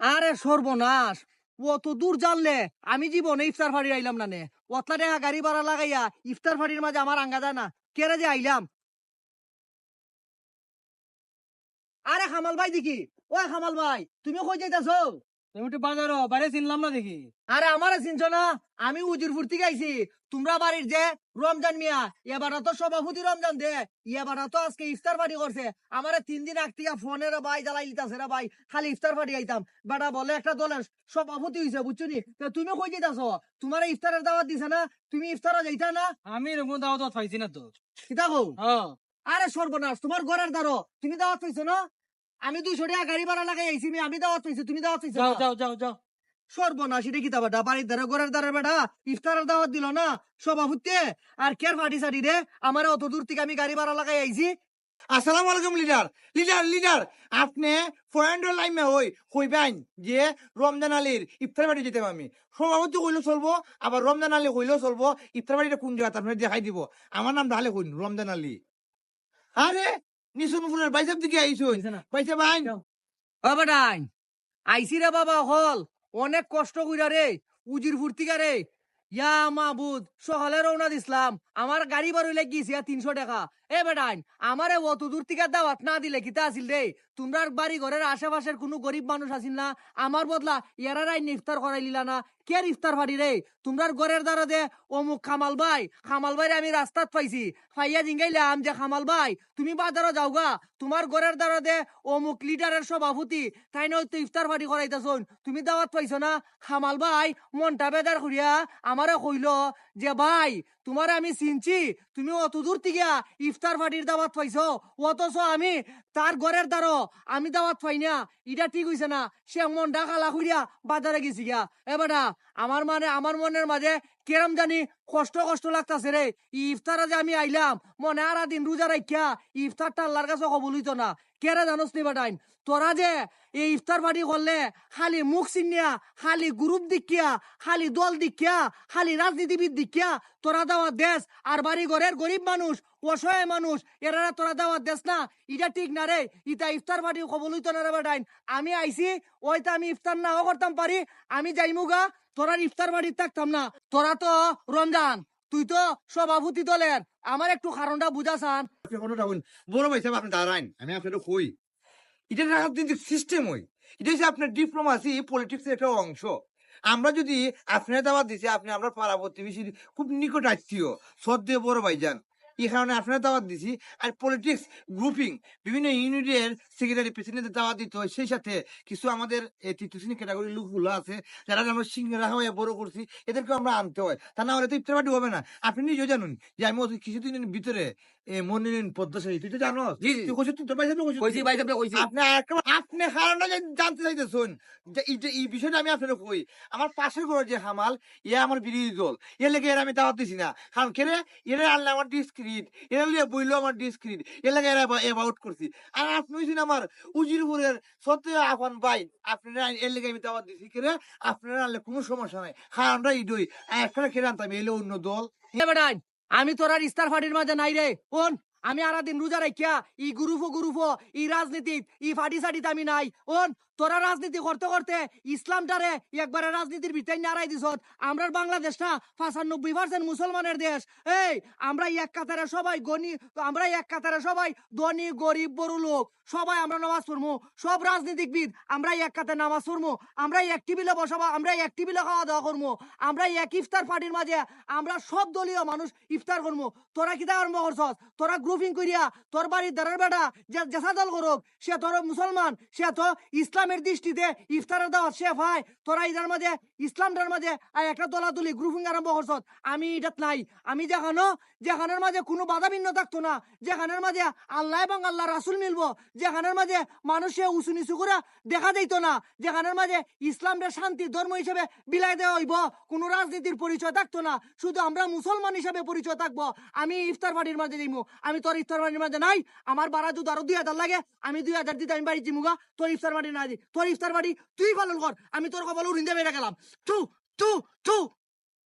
আরে সর্বনাশ, অত দূর জানলে আমি জীবনে ইফতার ফাড়ি আইলাম না নে। অতলা টাকা গাড়ি ভাড়া লাগাইয়া ইফতার ফাড়ির মাঝে আমার আঙ্গা যায় না। কেরে যে আইলাম? আরে হামাল ভাই দেখি ও হামাল ভাই তুমি কই যাইতাছো? তুমি একটু বাজারও বাইরে চিনলাম না দেখি। আরে আমারে চিনছ না? আমি উজিরপুর থেকে আইছি তোমরা বাড়ির যে রমজান মিয়া এবার তো সভাপতি রমজান দে। এবার তো আজকে ইফতার পার্টি করছে। আমারে তিন দিন আগ থেকে ফোনের ভাই জ্বালাই লিতাছে রে ভাই। খালি ইফতার পার্টি আইতাম। বেটা বলে একটা দলের সভাপতি হইছে বুঝছ নি? তুমি কই যেতাছো তোমার ইফতারের দাওয়াত দিছে না? তুমি ইফতারে যাইতা না? আমি দাওয়াত পাইছি না তো। কিতা কও? আরে সর্বনাশ তোমার ঘরের দ্বারো তুমি দাওয়াত পাইছো না? আমি দুইশো টাকা গাড়ি ভাড়া লাগাই আইছি আমি- দাওয়াত পাইছি তুমি দাওয়াত পাইছো যাও? যাও যাও যাও। সর্বনাশ এটা কিতা বেটা বাড়ির দ্বারা ঘরের দ্বারা বেটা। ইফতারের দাওয়াত দিল না? সভাপতি আর কের ফাটি সাটি রে? আমার অত দূর থেকে আমি গাড়ি ভাড়া লাগাই আইছি। আসসালামু আলাইকুম লিডার। লিডার লিডার আপনি ফরেন্ড লাইমে হই কইবেন যে রমজান আলীর ইফতার বাড়ি যেতে আমি সভাপতি কইলেও চলবো আবার রমজান আলী কইলেও চলবো ইফতার বাড়িটা কোন জায়গা আপনার দেখাই দিব। আমার নাম তাহলে কইন রমজান আলী। আরে নিসুমপুরের বাইসাব দিকে আইসুন বাইসাব আইন ও বেটাই আইছি রে বাবা হল। অনেক কষ্ট কইরা রে উজির ফুর্তিকা রে। ইয়া মাহবুদ সকালে রওনা দিছিলাম। আমার গাড়ি বারো লাগিয়েছি তিনশো টাকা। এ বেটাই আমারে অত দূর থেকে দাওয়াত না দিলে কিতা আসিল রে? তোমরা বাড়ি ঘরের আশেপাশের কোনো গরিব মানুষ আছিল না? আমার বদলা ইয়ারারাই ইফতার করাই লিলা না। কে ইফতার ফাড়ি রে? তোমরার ঘরের দ্বারা দে। অমুক খামাল ভাই খামাল ভাই আমি রাস্তাত পাইছি। ফাইয়া জিঙ্গাইলাম যে খামাল ভাই, তুমি বাজারও যাওগা তোমার ঘরের দ্বারা দে। অমুক লিডারের সভাপতি, তাই নয় তো ইফতার পার্টি করাইতাছন। তুমি দাওয়াত পাইছো না? খামাল ভাই, মনটা বেদার করিয়া আমারে কইল যে ভাই, তোমার আমি চিনছি। তুমি অত দূর থেকে ইফতার পার্টির দাওয়াত পাইছো। অথচ আমি তার ঘরের দ্বারো আমি দাওয়াত পাই না। এটা ঠিক হইছে না। সে মন ডাকা করিয়া বাজারে গেছি গিয়া। এবার আমার মানে আমার মনের মাঝে কেরম জানি কষ্ট কষ্ট লাগতাছে রে। ইফতারে যে আমি আইলাম, মনে আর দিন রোজা রাখিয়া ইফতারটা আল্লাহর কাছে কবুল হইতো না। কেরে জানোস নি বাটাইন তোরা যে এই ইফতার পার্টি করলে খালি মুখ চিনিয়া, খালি গ্রুপ দিকিয়া খালি দল দিকিয়া খালি রাজনীতিবিদ দিকিয়া তোরা দাওয়াত দেশ আর বাড়ি ঘরের গরিব মানুষ, অসহায় মানুষ, এরা তোরা দাওয়াত দেশ না। ইটা ঠিক না রে, ইটা ইফতার পার্টি কবুল হইতো না রে বাটাইন আমি আইছি, ওইটা আমি ইফতার নাও করতাম পারি, আমি যাইমুগা তোরা ইফতার বাড়ি থাকতাম না। তোরা তো রমজান, তুই তো সভাপতি দলের। আমার একটু কারণটা বুঝাসান বড় ভাই সাহেব, আপনি দাঁড়াইন আমি আপনাকে কই। এটা রাজনীতির সিস্টেম হই এটা হচ্ছে আপনার ডিপ্লোমাসি পলিটিক্সের একটা অংশ। আমরা যদি আপনার দাওয়াত দিছি, আপনি আমরা পাড়া প্রতিবেশীর খুব নিকট আত্মীয়। শ্রদ্ধেয় বড় ভাইজান। এই কারণে আপনার দাওয়াত দিছি। আর পলিটিক্স গ্রুপিং বিভিন্ন ইউনিটের সেক্রেটারি প্রেসিডেন্টের দাওয়াত দিতে হয়। সেই সাথে কিছু আমাদের তৃতীয় শ্রেণি ক্যাটাগরির লোকগুলো আছে, যারা আমরা সিংরা হয়ে বড় করছি এদেরকে আমরা আনতে হয়। তা না হলে তো ইফতার পার্টি হবে না। আপনি নিজেও জানুন যে আমি কিছুদিনের ভিতরে তুই তো জানো। তুই কইছিস তুই তোর ভাই সাহেব কইছিস। কইছি ভাই সাহেব কইছি। আপনি আপনি কারণটা যে জানতে চাইতেছেন। যে এই যে এই বিষয়টা আমি আপনার কই আমার পাশের ঘরে যে হামাল ইয়ে আমার বিরোধী দল। এর লেগে এর আমি দাওয়াত দিছি না। কারণ কেরে এরা আনলে আমার ডিসক্রিট এরা লিয়ে বইলো আমার ডিসক্রিট এর লেগে এরা এবাউট করছি। আর আপনি হইছেন আমার উজিরপুরের সত্যি আফান ভাই। আপনারা এর লেগে আমি দাওয়াত দিছি কেরে আপনারা আনলে কোনো সমস্যা নাই। কারণটা ইডই। একটা কেরে আনতাম? এলে অন্য দল। বেটাই আমি তোর আর ইস্তার ফাটির মাঝে নাই রে। ওন আমি আরা দিন রোজা রাখিয়া ই গুরুফো গুরুফো, ই রাজনীতি ই ফাটি সাটিতে আমি নাই। ওন তোরা রাজনীতি করতে করতে ইসলামটারে একবারে রাজনীতির ভিতরে নাড়াই দিছ আমরা বাংলাদেশটা পঁচানব্বই পার্সেন্ট মুসলমানের দেশ। এই, আমরা এক কাতারে সবাই গনি, আমরা এক কাতারে সবাই ধনী, গরিব, বড় লোক। সবাই আমরা নামাজ পড়ব সব রাজনীতিবিদ আমরা এক কাতে নামাজ পড়ব আমরা এক টেবিলে বসাবো আমরা এক টেবিলে খাওয়া দাওয়া করব আমরা এক ইফতার পার্টির মাঝে, আমরা সব দলীয় মানুষ ইফতার করব তোরা কিতা আরম্ভ করছস? তোরা গ্রুপিং করিয়া তোর বাড়ির দাঁড়ার বেটা যে জেসা দল করুক, সে তোর মুসলমান, সে তো ইসলামের দৃষ্টিতে ইফতারের দাওয়াত সে ভাই তোরা ইদার মাঝে ইসলামটার মাঝে আর একটা দলাদলি গ্রুপিং আরম্ভ করছস আমি এটাত নাই। আমি যেখানো, যেখানের মাঝে কোনো বাধা ভিন্ন থাকতো না। যেখানের মাঝে আল্লাহ এবং আল্লাহ রাসুল মিলবো। যেখানের মাঝে মানুষে উঁচু নিচু করে দেখা যাইতো না। যেখানের মাঝে ইসলামের শান্তি, ধর্ম হিসেবে বিলাই দেওয়া হইব। কোনো রাজনীতির পরিচয় থাকতো না। শুধু আমরা মুসলমান হিসেবে পরিচয় থাকব। আমি ইফতার পার্টির মাঝে যাইমু। আমি তোর ইফতার পার্টির মাঝে নাই। আমার বাড়া যদি আরও দুই হাজার লাগে। আমি দুই হাজার দিতে আমি বাড়ি জিমুগা তোর ইফতার পার্টি না দি। তোর ইফতার বাড়ি, তুই পালন কর। আমি তোর কপাল উড়িন্দে বেড়ে গেলাম। তু তু তু